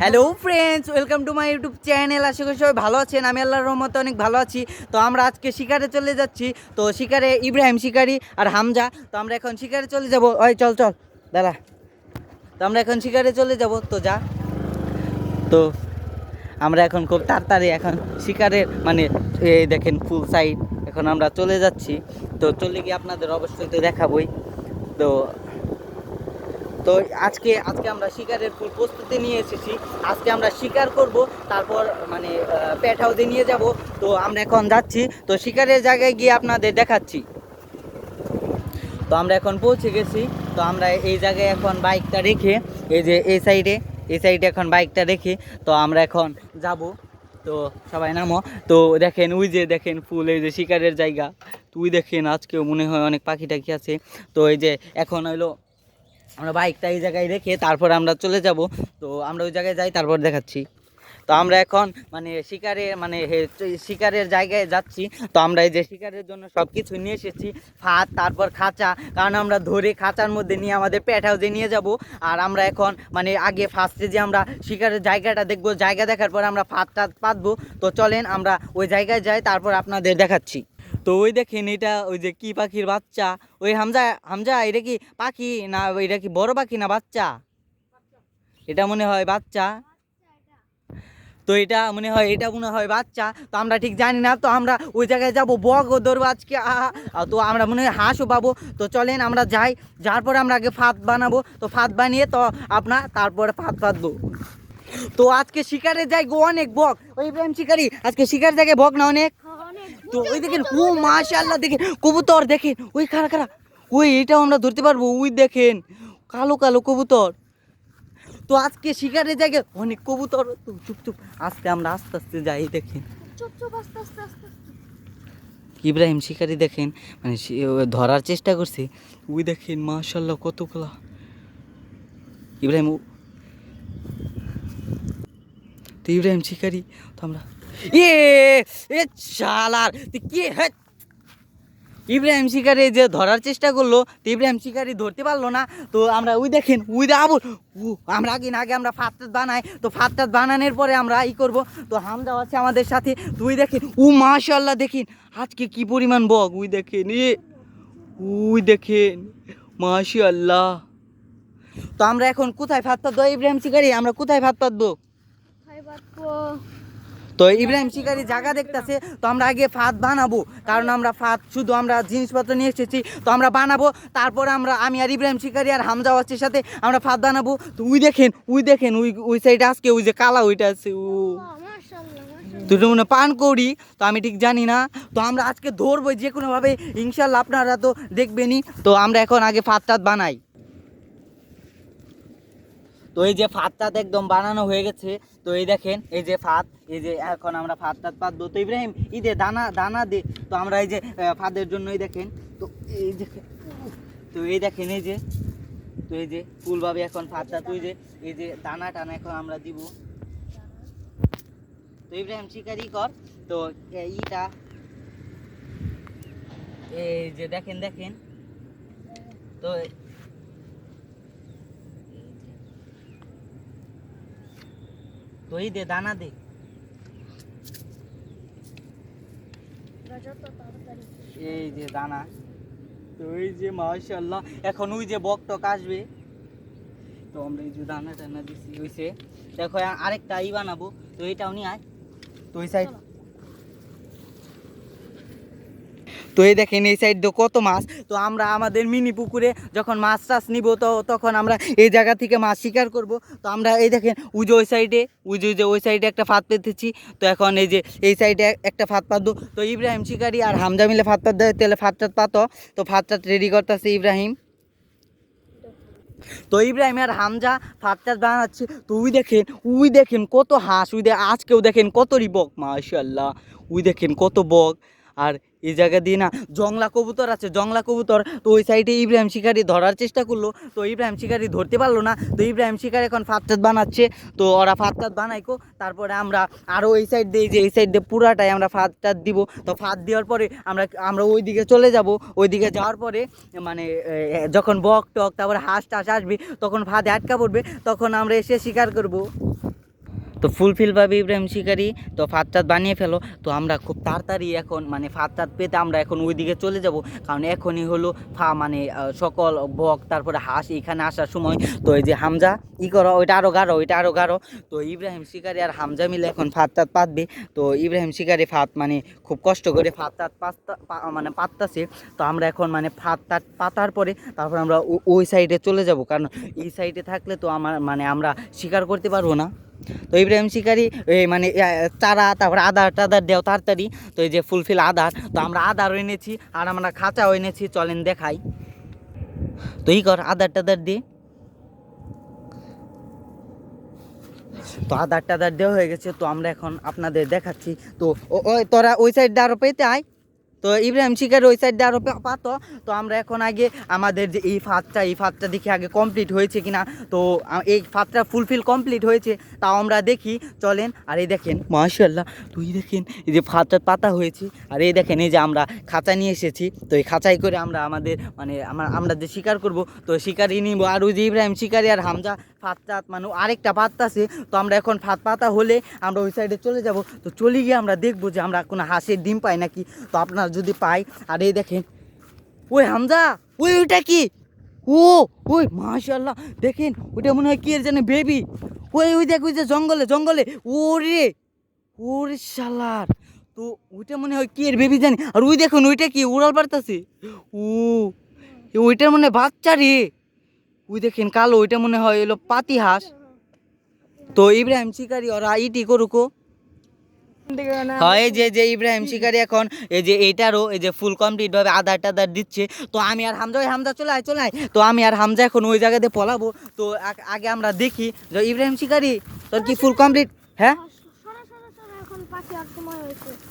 Hello friends welcome to my YouTube channel আশা করি সবাই ভালো আছেন। আমি আল্লাহর রহমতে অনেক ভালো আছি। তো আমরা আজকে শিকারে চলে যাচ্ছি। তো শিকারে ইব্রাহিম শিকারি আর হামজা। তো আমরা এখন শিকারে চলে যাব। ওই, চল চল দাদা তো আমরা এখন শিকারে চলে যাব। তো যা। তো আমরা এখন খুব তাড়াতাড়ি এখন শিকারের মানে এই দেখেন ফুল সাইড এখন আমরা চলে যাচ্ছি। তো চলে গিয়ে আপনাদের অবশ্যই তো দেখাবই। তো তো আজকে আজকে আমরা শিকারের প্রস্তুতি নিয়ে এসেছি। আজকে আমরা শিকার করব, তারপর মানে পেট হাউসে নিয়ে যাব। তো আমরা এখন যাচ্ছি। তো শিকারের জায়গায় গিয়ে আপনাদের দেখাচ্ছি। তো আমরা এখন পৌঁছে গেছি। তো আমরা এই জায়গায় এখন বাইকটা রেখে, এই যে এই সাইডে এই সাইডে এখন বাইকটা রেখে, তো আমরা এখন যাব। তো সবাই নামো। তো দেখেন, ওই যে দেখেন ফুল, এই যে শিকারের জায়গা। তুই দেখেন, আজকেও মনে হয় অনেক পাখি টাখি আছে। তো এই যে এখন হইল আমরা বাইকটা এই জায়গায় রেখে তারপর আমরা চলে যাব। তো আমরা ওই জায়গায় যাই, তারপর দেখাচ্ছি। তো আমরা এখন মানে শিকারে মানে শিকারের জায়গায় যাচ্ছি। তো আমরা এই যে শিকারের জন্য সব কিছু নিয়ে এসেছি, ফাঁদ, তারপর খাঁচা। কারণ আমরা ধরে খাঁচার মধ্যে নিয়ে আমাদের পেট হাউসে নিয়ে যাব। আর আমরা এখন মানে আগে ফার্স্টে যে আমরা শিকারের জায়গাটা দেখব, জায়গা দেখার পর আমরা ফাঁদটা পাতবো। তো চলেন আমরা ওই জায়গায় যাই, তারপর আপনাদের দেখাচ্ছি। তো ওই দেখেন এটা ওই যে কি পাখির বাচ্চা? ওই হামজা হামজা, এটা কি পাখি না এটা কি বড় পাখি না বাচ্চা? এটা মনে হয় বাচ্চা। তো এটা মনে হয়, এটা মনে হয় বাচ্চা। তো আমরা ঠিক জানি না, তো আমরা ওই জায়গায় যাব, বক ধরবো আজকে। তো আমরা মনে হয় হাঁসও পাবো। তো চলেন আমরা যাই যার পরে আমরা আগে ফাঁদ বানাবো। তো ফাঁদ বানিয়ে তো আপনার তারপরে ফাঁদ পাতবো তো আজকে শিকারে যাই গো অনেক বক। ওই প্রেম শিকারি, আজকে শিকার জায়গায় বক না অনেক? তো ওই দেখেন ও মাশাআল্লাহ দেখেন কবুতর দেখেন ওই খারা খারা ওই এটাও আমরা ধরতে পারব ওই দেখেন কালো কালো কবুতর। তো আজকে শিকারের জায়গায় অনেক কবুতর তো চুপ চুপ আজকে আমরা আস্তে আস্তে যাই দেখেন। চুপ চুপ আস্তে আস্তে আস্তে ইব্রাহিম শিকারি দেখেন মানে ধরার চেষ্টা করছে ওই দেখেন মাশাল্লাহ কতগুলা। ইব্রাহিম তো ইব্রাহিম শিকারি তো আমরা এ এ কি হ্যাঁ? ইব্রাহিম শিকারি যে ধরার চেষ্টা করল, তো ইব্রাহিম শিকারি ধরতে পারল না, তো আমরা ওই দেখেন, ওই দে আবুল আমরা না আগে আমরা ফাতটাত বানাই, তো ফাতটাত বানানোর পরে আমরা ই করব, তো হামদাও আছে আমাদের সাথে তুই দেখেন, ও মাশাল্লাহ দেখেন, আজকে কি পরিমাণ বক উই দেখেন, এ উই দেখেন মাশাল্লাহ তো আমরা এখন কোথায় ফাত পাতবো ইব্রাহিম শিকারি? আমরা কোথায় ফাত পাতবো খাই বাটবো তো ইব্রাহিম শিকারি জায়গা দেখতেছে, তো আমরা আগে ফাঁদ বানাবো। কারণ আমরা ফাঁদ, শুধু আমরা জিনিসপত্র নিয়ে এসেছি, তো আমরা বানাবো। তারপরে আমরা, আমি আর ইব্রাহিম শিকারি আর হামজা ওয়াচ্ছের সাথে আমরা ফাঁদ বানাবো। তো উই দেখেন উই দেখেন উই ওই সাইডে আজকে ওই যে কালা ওইটা আছে, ও। দুটো মনে পান করি তো আমি ঠিক জানি না। তো আমরা আজকে ধরবো, যে কোনোভাবে, ইনশাল্লাহ আপনারা তো দেখবেনই। তো আমরা এখন আগে ফাঁদ টাত বানাই। তো এই যে ফাঁদ টাদ একদম বানানো হয়ে গেছে, তো এই দেখেন, এই যে ফাঁদ, এই যে এখন আমরা ফাঁদ টাদ পাতবো। তো ইব্রাহিম যে দানা দানা দে, তো আমরা এই যে ফাঁদের জন্যই দেখেন, তো এই দেখেন তো এই দেখেন, এই যে, তো এই যে ফুলভাবে এখন ফাঁদটা তো এই যে এই যে দানা টানা এখন আমরা দিব। তো ইব্রাহিম, শিকারি কর, তো ইটা এই যে দেখেন দেখেন, তো এই দে, দানা দে। এই যে দানা। তো এই যে মাশাল্লাহ এখন ওই যে বক টক আসবে। তো আমরা এই যে দানা টানা দিছি, হইছে। দেখো আরেকটা ই বানাবো, তো এটাও নিয়ে আয়। তো ওই সাইড তো এই দেখেন এই সাইড দিয়ে কত মাছ। তো আমরা আমাদের মিনি পুকুরে যখন মাছ টাছ নিব তো তখন আমরা এই জায়গা থেকে মাছ শিকার করব। তো আমরা এই দেখেন উজো ওই সাইডে উই যে ওই সাইডে একটা ফাঁদ পেতেছি। তো এখন এই যে এই সাইডে একটা ফাঁদ পাতবো। তো ইব্রাহিম শিকারি আর হামজা মিলে ফাঁদ পাত তাহলে ফাঁদ টাত পাতো। তো ফাঁদ টাত রেডি করতেছে ইব্রাহিম। তো ইব্রাহিম আর হামজা ফাঁদ টাত বানাচ্ছে। তো উই দেখেন উই দেখেন কত হাঁস উই আজকেও দেখেন কত বক মাশাল্লাহ উই দেখেন কত বক। আর এই জায়গা দিয়ে না জংলা কবুতর আছে, জংলা কবুতর। তো ওই সাইডে ইব্রাহিম শিকারি ধরার চেষ্টা করল। তো ইব্রাহিম শিকারি ধরতে পারল না। তো ইব্রাহিম শিকারি এখন ফাতটাত বানাচ্ছে। তো ওরা ফাতটাত বানাইকো। তারপরে আমরা আরও এই সাইড দিয়ে যে এই সাইড দিয়ে পুরাটাই আমরা ফাতটাত দিব। তো ফাত দেওয়ার পরে আমরা আমরা ওই দিকে চলে যাব। ওই দিকে যাওয়ার পরে মানে যখন বক টক, তারপরে হাঁস টাস আসবে, তখন ফাঁদে আটকা পড়বে। তখন আমরা এসে শিকার করব। তো ফুলফিল ফুলফিলভাবে ইব্রাহিম শিকারি, তো ফাঁদ টাত বানিয়ে ফেলো। তো আমরা খুব তাড়াতাড়ি এখন মানে ফাঁদ টাত পেতে আমরা এখন ওই দিকে চলে যাব। কারণ এখনই হলো ফা মানে সকল বক, তারপরে হাঁস, এখানে আসার সময়। তো এই যে হামজা, ই করো, ওইটা আরও গাঢ়, ওইটা আরও গাঢ়। তো ইব্রাহিম শিকারি আর হামজা মিলে এখন ফাঁদ টাত পাতবে। তো ইব্রাহিম শিকারি ফাঁদ মানে খুব কষ্ট করে ফাঁদ টাত পাততা মানে পাততাছে। তো আমরা এখন মানে ফাঁদ টাত পাতার পরে তারপর আমরা ওই সাইডে চলে যাব। কারণ এই সাইডে থাকলে তো আমার মানে আমরা শিকার করতে পারব না। তো ইব্রাহিম শিকারি মানে চারা, তারপরে আদার টাদার দেও তাড়াতাড়ি, তো এই যে ফুলফিল আদার, তো আমরা আদারও এনেছি, আর আমরা খাঁচাও এনেছি, চলেন দেখাই। তো ই কর, আদার টাদার দিয়ে তো আদার টাদার দেওয়া হয়ে গেছে, তো আমরা এখন আপনাদের দেখাচ্ছি। তো তোরা ওই সাইডটা আরও পেতে আয়। তো ইব্রাহিম শিকার ওই সাইডটা আরও পাতো। তো আমরা এখন আগে আমাদের যে এই ফাঁদটা এই ফাঁদটা দেখি আগে কমপ্লিট হয়েছে কিনা। তো এই ফাঁদটা ফুলফিল কমপ্লিট হয়েছে, তাও আমরা দেখি। চলেন, আর এই দেখেন মাশাল্লাহ তুই দেখেন, এই যে ফাঁদটা পাতা হয়েছে। আর এই দেখেন, এই যে আমরা খাঁচা নিয়ে এসেছি। তো এই খাঁচাই করে আমরা আমাদের মানে আমরা আমরা যে শিকার করব, তো শিকারই নিব। আর ওই যে ইব্রাহিম শিকারি আর হামজা ফাঁদ টাত মানে আরেকটা পাত আছে। তো আমরা এখন ফাঁদ পাতা হলে আমরা ওই সাইডে চলে যাব। তো চলে গিয়ে আমরা দেখব যে আমরা কোনো হাঁসের ডিম পাই নাকি। তো আপনারা যদি পাই, আর এই দেখেন, ওই হামজা, ওই ওইটা কি? ও, ওই মাশাল্লাহ দেখেন, ওইটা মনে হয় কি এর জানে বেবি ওই ওই দেখ, ওই যে জঙ্গলে জঙ্গলে, ওরে ওরে শালার, তো ওইটা মনে হয় কি এর বেবি জানি? আর ওই দেখুন, ওইটা কি, উড়াল পারতাছে? ও ওইটার মনে বাচ্চা রে। ওই দেখেন, কালো, ওইটা মনে হয় এলো পাতি হাঁস তো ইব্রাহিম শিকারি, ওরা ইটি করুকো হয় এই যে যে ইব্রাহিম শিকারি এখন এই যে এইটারও এই যে ফুল কমপ্লিট ভাবে আধার টাধার দিচ্ছে। তো আমি আর হামজা ওই হামজা চলে আয় চলে আয়। তো আমি আর হামজা এখন ওই জায়গাতে পলাবো। তো আগে আমরা দেখি যে ইব্রাহিম শিকারি তোর কি ফুল কমপ্লিট হ্যাঁ?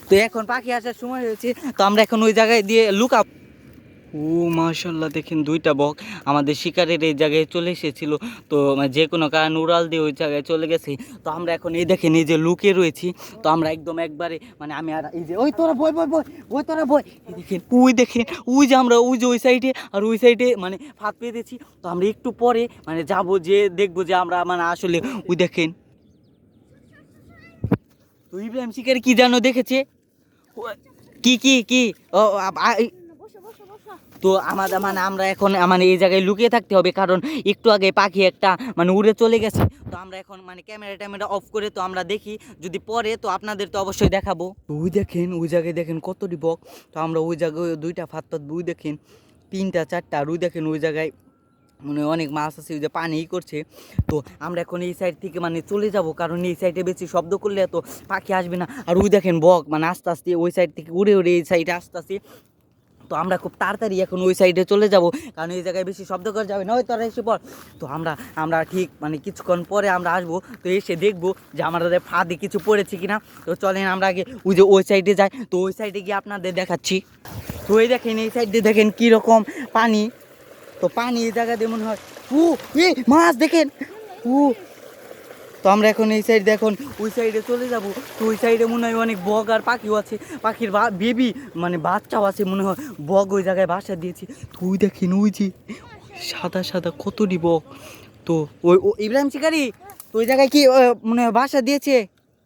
তো এখন পাখি আসার সময় হয়েছে। তো আমরা এখন ওই জায়গায় দিয়ে লুকাব ও মাশাল্লাহ দেখেন দুইটা বক আমাদের শিকারের এই জায়গায় চলে এসেছিল। তো মানে যে কোনো কারণ উড়াল দিয়ে ওই জায়গায় চলে গেছে। তো আমরা এখন এই দেখেন, এই যে লুকে রয়েছি। তো আমরা একদম একবারে মানে আমি আর এই যে, ওই তোরা বই বই বই ওই তোরা বই দেখেন, ওই দেখেন, ওই যে আমরা, ওই যে ওই সাইডে, আর ওই সাইডে মানে ফাঁদ পেতেছি তো আমরা একটু পরে মানে যাব যে, দেখব যে আমরা মানে আসলে, ওই দেখেন। তো ইব্রাহিম শিকারি কি জানো দেখেছে? কি কি কি? ও আ- আ- এই- বসো বসো বসো তো আমাদের মানে আমরা এখন মানে এই জায়গায় লুকিয়ে থাকতে হবে, কারণ একটু আগে পাখি একটা মানে উড়ে চলে গেছে। তো আমরা এখন মানে ক্যামেরা ট্যামেরা অফ করে তো আমরা দেখি, যদি পরে তো আপনাদের তো অবশ্যই দেখাবো। ওই দেখেন, ওই জায়গায় দেখেন কতটি বক তো আমরা ওই জায়গায় দুইটা ফাত্তাত ওই দেখেন, তিনটা, চারটা, আর ওই দেখেন ওই জায়গায় মানে অনেক মাছ আছে, ওই যে পানি করছে। তো আমরা এখন এই সাইড থেকে মানে চলে যাব, কারণ এই সাইডে বেশি শব্দ করলে তো পাখি আসবে না। আর ওই দেখেন বক মানে আস্তে আস্তে ওই সাইড থেকে উড়ে উড়ে এই সাইডে আস্তে আস্তে তো আমরা খুব তাড়াতাড়ি এখন ওই সাইডে চলে যাব। কারণ এই জায়গায় বেশি শব্দ করে যাবে না ওই তোরা এসে পর। তো আমরা আমরা ঠিক মানে কিছুক্ষণ পরে আমরা আসব, তো এসে দেখব যে আমাদের ফাঁদে কিছু পড়েছে কিনা। তো চলেন আমরা আগে ওই যে ওই সাইডে যাই। তো ওই সাইডে গিয়ে আপনাদের দেখাচ্ছি। তো এই দেখেন, এই সাইডে দেখেন কীরকম পানি। তো পানি এই জায়গা দিয়ে মনে হয় ও এ মাছ দেখেন। ও তো আমরা এখন এই সাইড এখন ওই সাইডে চলে যাব। তো ওই সাইডে মনে হয় অনেক বগ আর পাখিও আছে। পাখির বেবি মানে বাচ্চাও আছে মনে হয়। বগ ওই জায়গায় বাসা দিয়েছে। তো ওই দেখেন ওই যে সাদা সাদা কতটি বগ। তো ওই ও ইব্রাহিম শিকারি তো ওই জায়গায় কি মনে হয় বাসা দিয়েছে?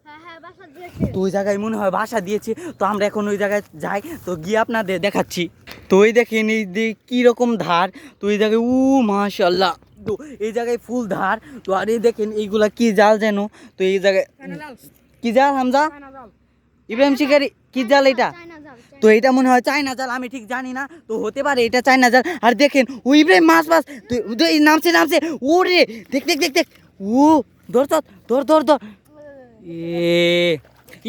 হ্যাঁ হ্যাঁ বাসা দিয়েছে। তো ওই জায়গায় মনে হয় বাসা দিয়েছে। তো আমরা এখন ওই জায়গায় যাই। তো গিয়ে আপনাদের দেখাচ্ছি। তো ওই দেখেন এই কীরকম ধার। তো ওই জায়গায় উ মাশাল্লাহ তো এই জায়গায় ফুল ধার। তো আর এই দেখেন এইগুলা কি জাল যেন? তো এই জায়গায় কি জাল হামজা? ইব্রাহিম শিকারি কি জাল এটা? তো এটা মনে হয় চায়না জাল আমি ঠিক জানি না। তো হতে পারে এটা চায়না জাল। আর দেখেন ও ইব্রাহিম মাছ মাছ। তো নামছে নামছে। ও রে দেখ দেখ দেখ দেখ। ও ধর ধর ধর ধর ধর। এ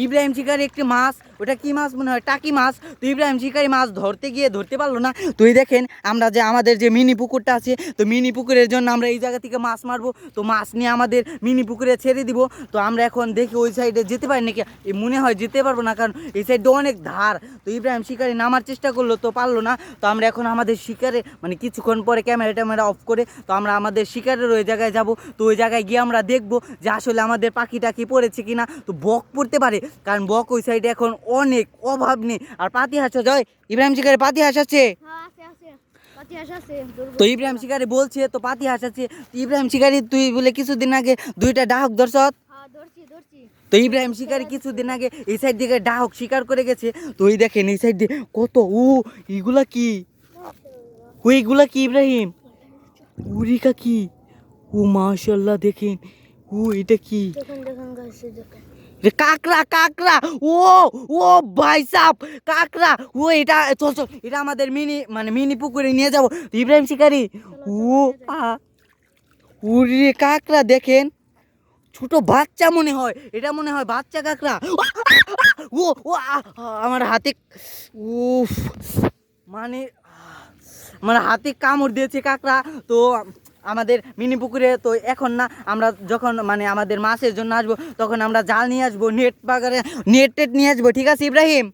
ইব্রাহিম শিকারি একটি মাছ। ওটা কি মাছ মনে হয়? টাকি মাছ। তো ইব্রাহিম শিকারি মাছ ধরতে গিয়ে ধরতে পারল না। তো এই দেখেন, আমরা যে আমাদের যে মিনি পুকুরটা আছে, তো মিনি পুকুরের জন্য আমরা এই জায়গা থেকে মাছ মারবো। তো মাছ নিয়ে আমাদের মিনি পুকুরে ছেড়ে দিব। তো আমরা এখন দেখি ওই সাইডে যেতে পারি নাকি? এ মনে হয় যেতে পারব না, কারণ এই সাইডে অনেক ধার। তো ইব্রাহিম শিকারি নামার চেষ্টা করল, তো পারল না। তো আমরা এখন আমাদের শিকারে মানে কিছুক্ষণ পরে ক্যামেরা ট্যামেরা অফ করে, তো আমরা আমাদের শিকারের ওই জায়গায় যাব। তো ওই জায়গায় গিয়ে আমরা দেখব যে আসলে আমাদের পাখিটা কি পড়েছে কিনা। তো বক পড়তে পারে, কারণ বক ওই সাইডে এখন অনেক অভাব নেই। আর পাতি হাঁস জয় ইব্রাহিম শিকারে পাতি হাঁস আছে? হ্যাঁ তো ইব্রাহিম শিকারি বলছে তো পাতি হাঁস আছে। ইব্রাহিম শিকারি তুই বলে কিছুদিন আগে দুইটা ডাহক ধরছত হ্যাঁ তো ইব্রাহিম শিকারি কিছুদিন আগে এই সাইড দিকে ডাহক শিকার করে গেছে। তো ওই দেখেন এই সাইড দিয়ে কত ও এইগুলা কি? ও এইগুলা কি ইব্রাহিম? উরিকা কি ও মাশাল্লাহ দেখেন। ও এটা কি? কাকড়া কাকড়া, ও ও ভাই সাপ কাকড়া, ও এটা, চল চল, এটা আমাদের মিনি মানে মিনি পুকুরে নিয়ে যাব। ইব্রাহিম শিকারি, ও উরে কাকড়া দেখেন, ছোট বাচ্চা মনে হয়, এটা মনে হয় বাচ্চা কাকড়া। ও ও আমার হাতে, উফ মানে মানে হাতে কামড় দিয়েছে কাকড়া, তো আমাদের মিনি পুকুরে, তো এখন না আমরা যখন মানে আমাদের মাছের জন্য আসব, তখন আমরা জাল নিয়ে আসব, নেট বাগারে নেট টেট নিয়ে আসব, ঠিক আছে ইব্রাহিম?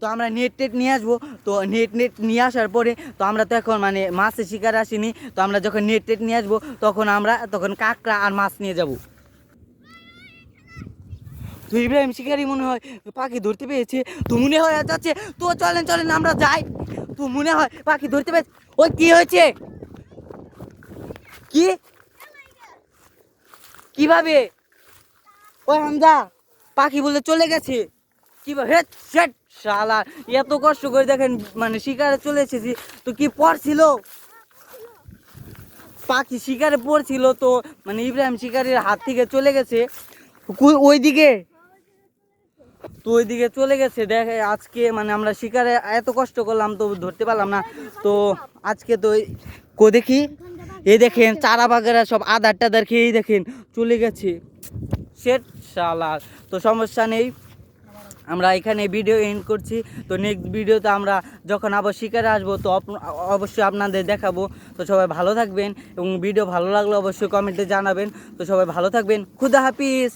তো আমরা নেট টেট নিয়ে আসব, তো নেট নেট নিয়ে আসার পরে, তো আমরা তো এখন মানে মাছের শিকার আসিনি, তো আমরা যখন নেট টেট নিয়ে আসব, তখন আমরা, তখন কাঁকড়া আর মাছ নিয়ে যাব। তো ইব্রাহিম শিকারি মনে হয় পাখি ধরতে পেয়েছে তো মনে হয় যাচ্ছে, তো চলেন চলেন, আমরা যাই। তো মনে হয় পাখি ধরতে পেয়েছে ওই কি হয়েছে? কি? কীভাবে? ওই হামজা, পাখি বলে চলে গেছে। কীভাবে হেট শালা, এত কষ্ট করে দেখেন মানে শিকারে চলে এসেছি। তো কি পড়ছিল? পাখি শিকারে পড়ছিল তো মানে ইব্রাহিম শিকারির হাত থেকে চলে গেছে। ওইদিকে? তো ওইদিকে চলে গেছে, দেখে আজকে মানে আমরা শিকারে এত কষ্ট করলাম তো ধরতে পারলাম না। তো আজকে তো কো দেখি। এই দেখেন চারা বাগেরা সব আধার টাদার খেয়েই দেখেন, চলে গেছে। সেট শালা তো সমস্যা নেই, আমরা এখানে ভিডিও এন্ড করছি। তো নেক্সট ভিডিওতে আমরা যখন আবার শিকারে আসব, তো অবশ্যই আপনাদের দেখাবো। তো সবাই ভালো থাকবেন এবং ভিডিও ভালো লাগলে অবশ্যই কমেন্টে জানাবেন। তো সবাই ভালো থাকবেন। খুদা হাফিজ!